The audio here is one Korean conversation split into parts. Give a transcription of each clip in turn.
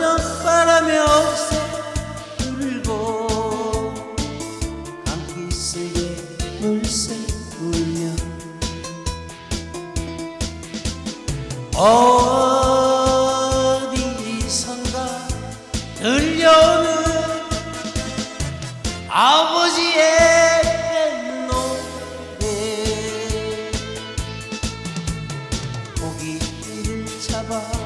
전혀 바람에 없어 불고 감기 세게 물색 울며 어디선가 들려오는 아버지의 노래. 고기를 잡아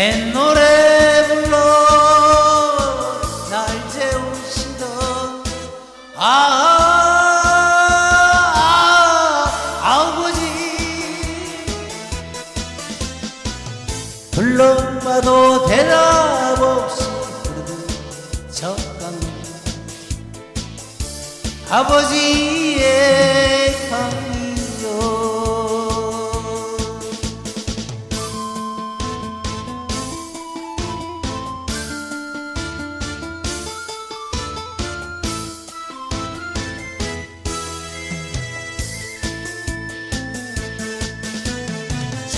뱃노래 불러. 날 재우시던 아, 아, 아 버지. 불러봐도 대답 없이 부르는 저강 아버지의 강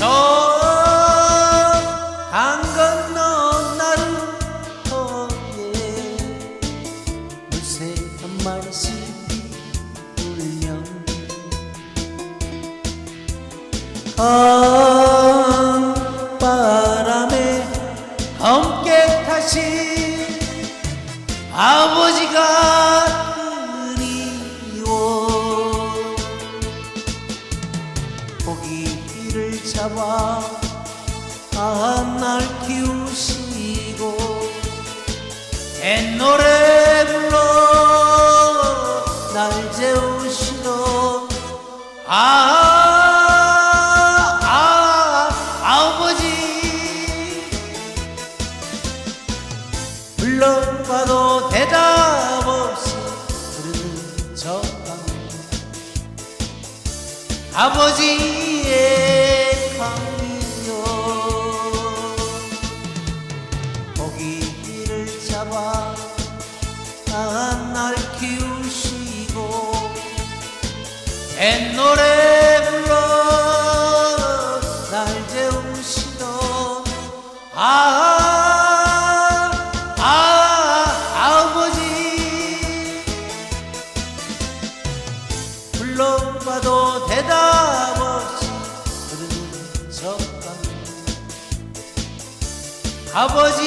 저강 건너 나루터에 물새 한 마리씩 울면 강바람에 검게 타신 아버지가 잡아 한날 키우시고 뱃노래 불러 날 재우시던 아, 아, 아버지. 불러봐도 대답 없이 부르는 저강 아버지 한 날 키우시고 뱃노래 불러 날 재우시던 아, 아, 아버지. 불러봐도 대답 없이 부르는 저강 아버지